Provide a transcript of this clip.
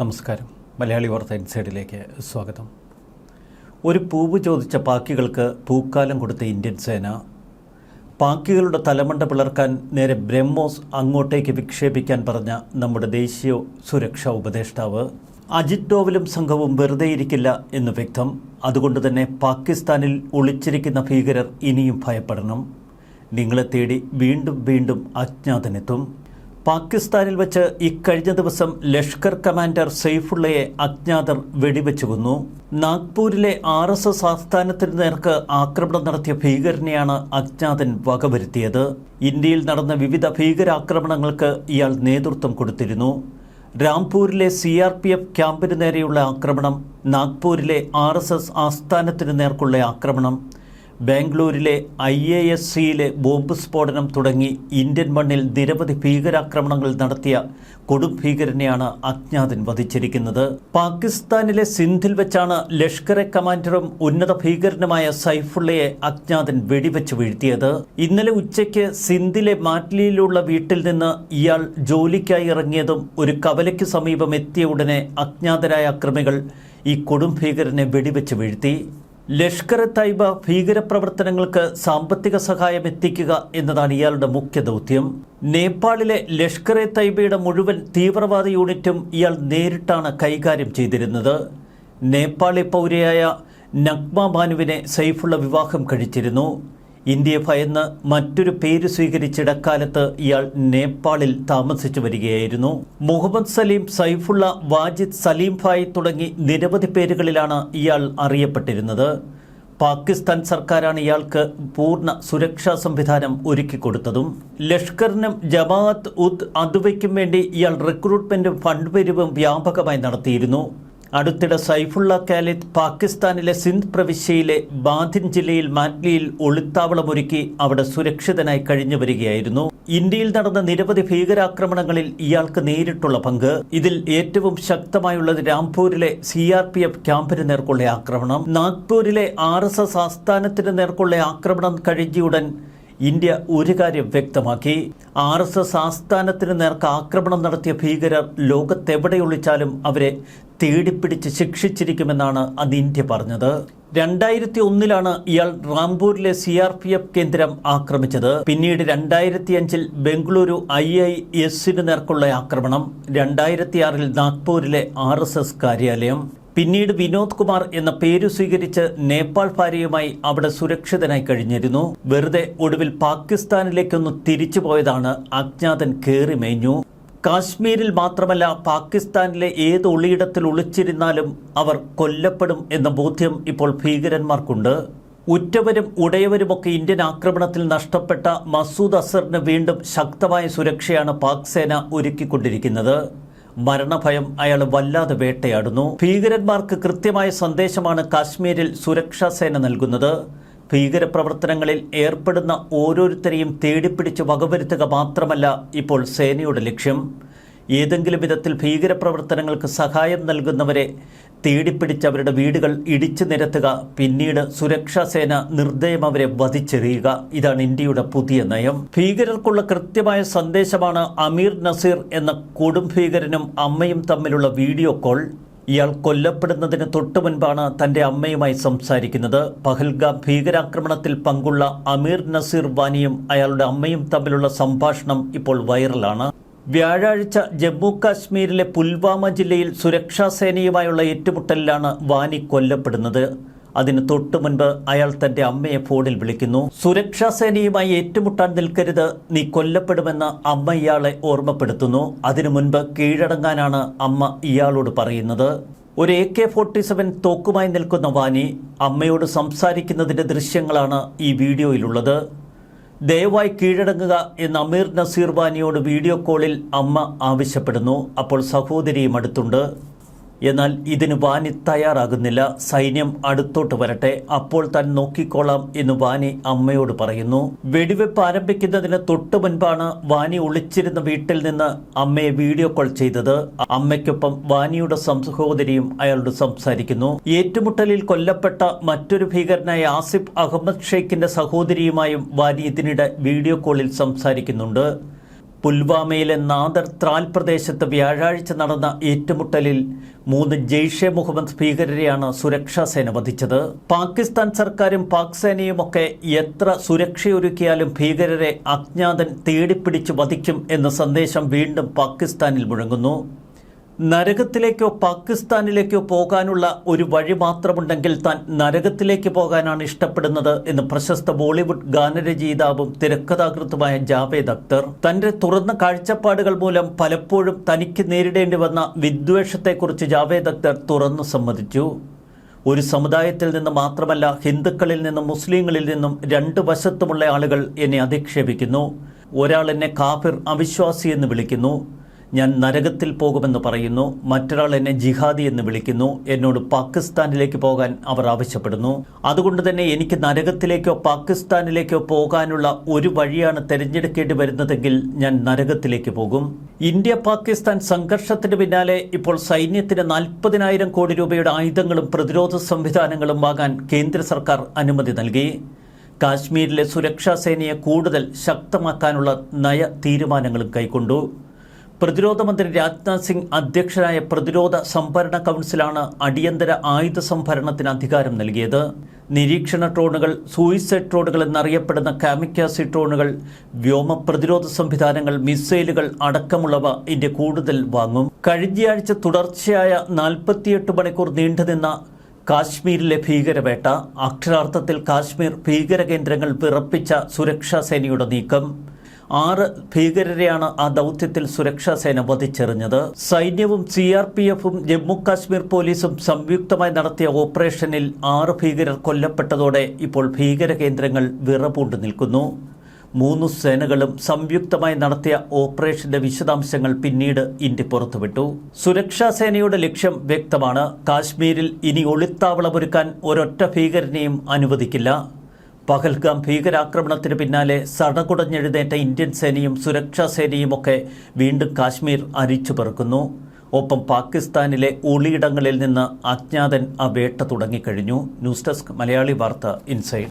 നമസ്കാരം. മലയാളി വാർത്ത ഇൻസൈഡിലേക്ക് സ്വാഗതം. ഒരു പൂവ് ചോദിച്ച പാക്കികൾക്ക് പൂക്കാലം കൊടുത്ത ഇന്ത്യൻ സേന. പാക്കികളുടെ തലമണ്ട പിളർക്കാൻ നേരെ ബ്രഹ്മോസ് അങ്ങോട്ടേക്ക് വിക്ഷേപിക്കാൻ പറഞ്ഞ നമ്മുടെ ദേശീയ സുരക്ഷാ ഉപദേഷ്ടാവ്. അജിത് ഡോവലും സംഘവും വെറുതെ ഇരിക്കില്ല എന്ന് വ്യക്തം. അതുകൊണ്ട് തന്നെ പാകിസ്ഥാനിൽ ഒളിച്ചിരിക്കുന്ന ഭീകരർ ഇനിയും ഭയപ്പെടണം. നിങ്ങളെ തേടി വീണ്ടും വീണ്ടും അജ്ഞാതനെത്തും. പാകിസ്ഥാനിൽ വച്ച് ഇക്കഴിഞ്ഞ ദിവസം ലഷ്കർ കമാൻഡർ സെയ്ഫുള്ളയെ അജ്ഞാതർ വെടിവെച്ചു കൊന്നു നാഗ്പൂരിലെ ആർ എസ് എസ് ആസ്ഥാനത്തിന് നേർക്ക് ആക്രമണം നടത്തിയ ഭീകരനെയാണ് അജ്ഞാതൻ വകവരുത്തിയത്. ഇന്ത്യയിൽ നടന്ന വിവിധ ഭീകരാക്രമണങ്ങൾക്ക് ഇയാൾ നേതൃത്വം കൊടുത്തിരുന്നു. രാംപൂരിലെ സി ആർ പി എഫ് ക്യാമ്പിന് നേരെയുള്ള ആക്രമണം നാഗ്പൂരിലെ ആർ എസ് എസ് ആസ്ഥാനത്തിന് നേർക്കുള്ള ആക്രമണം ബാംഗ്ലൂരിലെ ഐ എ എസ് സിയിലെ ബോംബ് സ്ഫോടനം തുടങ്ങി ഇന്ത്യൻ മണ്ണിൽ നിരവധി ഭീകരാക്രമണങ്ങൾ നടത്തിയ കൊടും ഭീകരനെയാണ് അജ്ഞാതൻ വധിച്ചിരിക്കുന്നത്. പാകിസ്ഥാനിലെ സിന്ധിൽ വെച്ചാണ് ലഷ്കർ എ കമാൻഡറും ഉന്നത ഭീകരനുമായ സൈഫുള്ളയെ അജ്ഞാതൻ വെടിവെച്ച് വീഴ്ത്തിയത്. ഇന്നലെ ഉച്ചയ്ക്ക് സിന്ധിലെ മാറ്റ്ലിയിലുള്ള വീട്ടിൽ നിന്ന് ഇയാൾ ജോലിക്കായി ഇറങ്ങിയതും ഒരു കവലയ്ക്ക് സമീപം എത്തിയ ഉടനെ അജ്ഞാതരായ അക്രമികൾ ഈ കൊടും ഭീകരനെ വെടിവെച്ച് വീഴ്ത്തി. ലഷ്കർ തൈബ ഭീകരപ്രവർത്തനങ്ങൾക്ക് സാമ്പത്തിക സഹായം എത്തിക്കുക എന്നതാണ് ഇയാളുടെ മുഖ്യ ദൗത്യം. നേപ്പാളിലെ ലഷ്കർ തൈബയുടെ മുഴുവൻ തീവ്രവാദ യൂണിറ്റും ഇയാൾ നേരിട്ടാണ് കൈകാര്യം ചെയ്തിരുന്നത്. നേപ്പാളി പൗരയായ നഗ്മ ബാനുവിനെ സൈഫുള്ള വിവാഹം കഴിച്ചിരുന്നു. ഇന്ത്യയെ ഭയന്ന് മറ്റൊരു പേര് സ്വീകരിച്ചിടക്കാലത്ത് ഇയാൾ നേപ്പാളിൽ താമസിച്ചു വരികയായിരുന്നു. മുഹമ്മദ് സലീം സൈഫുള്ള വാജിദ് സലീം ഭായ് തുടങ്ങി നിരവധി പേരുകളിലാണ് ഇയാൾ അറിയപ്പെട്ടിരുന്നത്. പാകിസ്ഥാൻ സർക്കാരാണ് ഇയാൾക്ക് പൂർണ സുരക്ഷാ സംവിധാനം ഒരുക്കിക്കൊടുത്തതും ലഷ്കറിനും ജമാഅത്ത് ഉദ് അദ്വയ്ക്കും വേണ്ടി ഇയാൾ റിക്രൂട്ട്മെന്റും ഫണ്ട് പിരിവും വ്യാപകമായി നടത്തിയിരുന്നു. അടുത്തിടെ സൈഫുള്ള ഖാലിദ് പാകിസ്ഥാനിലെ സിന്ധ് പ്രവിശ്യയിലെ ബാധിൻ ജില്ലയിൽ മാറ്റ്ലിയിൽ ഒളിത്താവളമൊരുക്കി അവിടെ സുരക്ഷിതനായി കഴിഞ്ഞു വരികയായിരുന്നു. ഇന്ത്യയിൽ നടന്ന നിരവധി ഭീകരാക്രമണങ്ങളിൽ ഇയാൾക്ക് നേരിട്ടുള്ള പങ്ക്. ഇതിൽ ഏറ്റവും ശക്തമായുള്ളത് രാംപൂരിലെ സി ആർ പി എഫ് ക്യാമ്പിന് നേർക്കുള്ള ആക്രമണം. നാഗ്പൂരിലെ ആർ എസ് എസ് ആസ്ഥാനത്തിന് നേർക്കുള്ള ആക്രമണം കഴിഞ്ഞയുടൻ ഇന്ത്യ ഒരു കാര്യം വ്യക്തമാക്കി. ആർ എസ് എസ് ആസ്ഥാനത്തിന് നേർക്ക് ആക്രമണം നടത്തിയ ഭീകരർ ലോകത്തെവിടെയൊളിച്ചാലും അവരെ തേടിപ്പിടിച്ച് ശിക്ഷിച്ചിരിക്കുമെന്നാണ് അത് ഇന്ത്യ പറഞ്ഞത്. രണ്ടായിരത്തി ഒന്നിലാണ് ഇയാൾ റാംപൂരിലെ സി ആർ പി എഫ് കേന്ദ്രം ആക്രമിച്ചത്. പിന്നീട് രണ്ടായിരത്തി അഞ്ചിൽ ബംഗളൂരു ഐ ഐ എസിന് നേർക്കുള്ള ആക്രമണം. രണ്ടായിരത്തി ആറിൽ നാഗ്പൂരിലെ ആർ എസ് എസ് കാര്യാലയം. പിന്നീട് വിനോദ് കുമാർ എന്ന പേര് സ്വീകരിച്ച് നേപ്പാൾ ഭാര്യയുമായി അവിടെ സുരക്ഷിതനായി കഴിഞ്ഞിരുന്നു. വെറുതെ ഒടുവിൽ പാകിസ്ഥാനിലേക്കൊന്ന് തിരിച്ചു പോയതാണ് അജ്ഞാതൻ കയറി മേഞ്ഞു. കാശ്മീരിൽ മാത്രമല്ല പാകിസ്ഥാനിലെ ഏത് ഒളിയിടത്തിൽ ഒളിച്ചിരുന്നാലും അവർ കൊല്ലപ്പെടും എന്ന ബോധ്യം ഇപ്പോൾ ഭീകരന്മാർക്കുണ്ട്. ഉറ്റവരും ഉടയവരുമൊക്കെ ഇന്ത്യൻ ആക്രമണത്തിൽ നഷ്ടപ്പെട്ട മസൂദ് അസറിന് വീണ്ടും ശക്തമായ സുരക്ഷയാണ് പാക് സേന ഒരുക്കിക്കൊണ്ടിരിക്കുന്നത്. മരണഭയം അയാൾ വല്ലാതെ വേട്ടയാടുന്നു. ഭീകരന്മാർക്ക് കൃത്യമായ സന്ദേശമാണ് കാശ്മീരിൽ സുരക്ഷാ സേന നൽകുന്നത്. ഭീകരപ്രവർത്തനങ്ങളിൽ ഏർപ്പെടുന്ന ഓരോരുത്തരെയും തേടിപ്പിടിച്ച് വകവരുത്തുക മാത്രമല്ല ഇപ്പോൾ സേനയുടെ ലക്ഷ്യം. ഏതെങ്കിലും വിധത്തിൽ ഭീകരപ്രവർത്തനങ്ങൾക്ക് സഹായം നൽകുന്നവരെ തേടിപ്പിടിച്ച് അവരുടെ വീടുകൾ ഇടിച്ചു നിരത്തുക പിന്നീട് സുരക്ഷാ സേന നിർദ്ദയം അവരെ വധിച്ചെറിയുക. ഇതാണ് ഇന്ത്യയുടെ പുതിയ നയം. ഭീകരർക്കുള്ള കൃത്യമായ സന്ദേശമാണ് അമീർ നസീർ എന്ന കൊടും ഭീകരനും അമ്മയും തമ്മിലുള്ള വീഡിയോ കോൾ. ഇയാൾ കൊല്ലപ്പെടുന്നതിന് തൊട്ടു മുൻപാണ് തന്റെ അമ്മയുമായി സംസാരിക്കുന്നത്. പഹൽഗാം ഭീകരാക്രമണത്തിൽ പങ്കുള്ള അമീർ നസീർ വാനിയും അയാളുടെ അമ്മയും തമ്മിലുള്ള സംഭാഷണം ഇപ്പോൾ വൈറലാണ്. വ്യാഴാഴ്ച ജമ്മു കാശ്മീരിലെ പുൽവാമ ജില്ലയിൽ സുരക്ഷാ സേനയുമായുള്ള ഏറ്റുമുട്ടലിലാണ് വാനി കൊല്ലപ്പെടുന്നത്. അതിന് തൊട്ടു മുൻപ് അയാൾ തന്റെ അമ്മയെ ഫോണിൽ വിളിക്കുന്നു. സുരക്ഷാ സേനയുമായി ഏറ്റുമുട്ടാൻ നിൽക്കരുത് നീ കൊല്ലപ്പെടുമെന്ന് അമ്മ ഇയാളെ ഓർമ്മപ്പെടുത്തുന്നു. അതിനു മുൻപ് കീഴടങ്ങാനാണ് അമ്മ ഇയാളോട് പറയുന്നത്. ഒരു എ കെ ഫോർട്ടി സെവൻ തോക്കുമായി നിൽക്കുന്ന വാനി അമ്മയോട് സംസാരിക്കുന്നതിന്റെ ദൃശ്യങ്ങളാണ് ഈ വീഡിയോയിലുള്ളത്. ദയവായി കീഴടങ്ങുക എന്ന് അമീർ നസീർ വാനിയോട് വീഡിയോ കോളിൽ അമ്മ ആവശ്യപ്പെടുന്നു. അപ്പോൾ സഹോദരിയും അടുത്തുണ്ട്. എന്നാൽ ഇതിന് വാനി തയ്യാറാകുന്നില്ല. സൈന്യം അടുത്തോട്ട് വരട്ടെ. അപ്പോൾ താൻ നോക്കിക്കോളാം എന്ന് വാനി അമ്മയോട് പറയുന്നു. വെടിവെപ്പ് ആരംഭിക്കുന്നതിന് തൊട്ടു മുൻപാണ് വാനി ഒളിച്ചിരുന്ന വീട്ടിൽ നിന്ന് അമ്മയെ വീഡിയോ കോൾ ചെയ്തത്. അമ്മയ്ക്കൊപ്പം വാനിയുടെ സഹോദരിയും അയാളോട് സംസാരിക്കുന്നു. ഏറ്റുമുട്ടലിൽ കൊല്ലപ്പെട്ട മറ്റൊരു ഭീകരനായ ആസിഫ് അഹമ്മദ് ഷെയ്ഖിന്റെ സഹോദരിയുമായും വാനി ഇതിനിടെ വീഡിയോ കോളിൽ സംസാരിക്കുന്നുണ്ട്. പുൽവാമയിലെ നാദർ ത്രാൽ പ്രദേശത്ത് വ്യാഴാഴ്ച നടന്ന ഏറ്റുമുട്ടലിൽ മൂന്ന് ജെയ്ഷെ മുഹമ്മദ് ഭീകരരെയാണ് സുരക്ഷാ സേന വധിച്ചത്. പാകിസ്ഥാൻ സർക്കാരും പാക് സേനയുമൊക്കെ എത്ര സുരക്ഷയൊരുക്കിയാലും ഭീകരരെ അജ്ഞാതൻ തേടിപ്പിടിച്ച് വധിക്കും എന്ന സന്ദേശം വീണ്ടും പാകിസ്ഥാനിൽ മുഴങ്ങുന്നു. നരകത്തിലേക്കോ പാകിസ്ഥാനിലേക്കോ പോകാനുള്ള ഒരു വഴി മാത്രമുണ്ടെങ്കിൽ താൻ നരകത്തിലേക്ക് പോകാനാണ് ഇഷ്ടപ്പെടുന്നത് എന്ന് പ്രശസ്ത ബോളിവുഡ് ഗാനരചയിതാവും തിരക്കഥാകൃത്തുമായ ജാവേദ് അക്തർ. തന്റെ തുറന്ന കാഴ്ചപ്പാടുകൾ മൂലം പലപ്പോഴും തനിക്ക് നേരിടേണ്ടി വന്ന വിദ്വേഷത്തെക്കുറിച്ച് ജാവേദ് അക്തർ തുറന്നു സമ്മതിച്ചു. ഒരു സമുദായത്തിൽ നിന്ന് മാത്രമല്ല ഹിന്ദുക്കളിൽ നിന്നും മുസ്ലിങ്ങളിൽ നിന്നും രണ്ട് വശത്തുമുള്ള ആളുകൾ എന്നെ അധിക്ഷേപിക്കുന്നു. ഒരാൾ എന്നെ കാഫിർ അവിശ്വാസി എന്ന് വിളിക്കുന്നു. ഞാൻ നരകത്തിൽ പോകുമെന്ന് പറയുന്നു. മറ്റൊരാൾ എന്നെ ജിഹാദി എന്ന് വിളിക്കുന്നു. എന്നോട് പാകിസ്ഥാനിലേക്ക് പോകാൻ അവർ ആവശ്യപ്പെടുന്നു. അതുകൊണ്ട് തന്നെ എനിക്ക് നരകത്തിലേക്കോ പാകിസ്ഥാനിലേക്കോ പോകാനുള്ള ഒരു വഴിയാണ് തിരഞ്ഞെടുക്കേണ്ടി വരുന്നതെങ്കിൽ ഞാൻ നരകത്തിലേക്ക് പോകും. ഇന്ത്യ പാകിസ്ഥാൻ സംഘർഷത്തിന് പിന്നാലെ ഇപ്പോൾ സൈന്യത്തിന് നാൽപ്പതിനായിരം കോടി രൂപയുടെ ആയുധങ്ങളും പ്രതിരോധ സംവിധാനങ്ങളും വാങ്ങാൻ കേന്ദ്ര സർക്കാർ അനുമതി നൽകി. കാശ്മീരിലെ സുരക്ഷാ സേനയെ കൂടുതൽ ശക്തമാക്കാനുള്ള നയ തീരുമാനങ്ങളും കൈക്കൊണ്ടു. പ്രതിരോധ മന്ത്രി രാജ്നാഥ് സിംഗ് അധ്യക്ഷനായ പ്രതിരോധ സംഭരണ കൗൺസിലാണ് അടിയന്തര ആയുധ സംഭരണത്തിന് അധികാരം നൽകിയത്. നിരീക്ഷണ ഡ്രോണുകൾ സൂയിസൈഡ് ഡ്രോണുകൾ എന്നറിയപ്പെടുന്ന കാമിക്കാസി ഡ്രോണുകൾ വ്യോമ പ്രതിരോധ സംവിധാനങ്ങൾ മിസൈലുകൾ അടക്കമുള്ളവ ഇന്ത്യ കൂടുതൽ വാങ്ങും. കഴിഞ്ഞയാഴ്ച തുടർച്ചയായ നാൽപ്പത്തിയെട്ട് മണിക്കൂർ നീണ്ടുനിന്ന കാശ്മീരിലെ ഭീകരവേട്ട അക്ഷരാർത്ഥത്തിൽ കാശ്മീർ ഭീകര കേന്ദ്രങ്ങൾ വിറപ്പിച്ച സുരക്ഷാ സേനയുടെ നീക്കം. ആറ് ഭീകരരെയാണ് ആ ദൗത്യത്തിൽ സുരക്ഷാ സേന വധിച്ചെറിഞ്ഞത്. സൈന്യവും സി ആർ പി എഫും ജമ്മു കാശ്മീർ പോലീസും സംയുക്തമായി നടത്തിയ ഓപ്പറേഷനിൽ ആറ് ഭീകരർ കൊല്ലപ്പെട്ടതോടെ ഇപ്പോൾ ഭീകര കേന്ദ്രങ്ങൾ വിറപൂണ്ടു നിൽക്കുന്നു. മൂന്ന് സേനകളും സംയുക്തമായി നടത്തിയ ഓപ്പറേഷന്റെ വിശദാംശങ്ങൾ പിന്നീട് ഇന്ത്യ പുറത്തുവിട്ടു. സുരക്ഷാ സേനയുടെ ലക്ഷ്യം വ്യക്തമാണ്. കാശ്മീരിൽ ഇനി ഒളിത്താവളമൊരുക്കാൻ ഒരൊറ്റ ഭീകരനെയും അനുവദിക്കില്ല. പഹൽഗാം ഭീകരാക്രമണത്തിന് പിന്നാലെ സടകുടഞ്ഞെഴുന്നേറ്റ ഇന്ത്യൻ സേനയും സുരക്ഷാ സേനയുമൊക്കെ വീണ്ടും കാശ്മീർ അരിച്ചു പെറുക്കുന്നു. ഒപ്പം പാകിസ്ഥാനിലെ ഒളിയിടങ്ങളിൽ നിന്ന് അജ്ഞാതൻ ആ വേട്ട തുടങ്ങിക്കഴിഞ്ഞു. ന്യൂസ് ഡെസ്ക് മലയാളി വാർത്ത ഇൻസൈഡ്.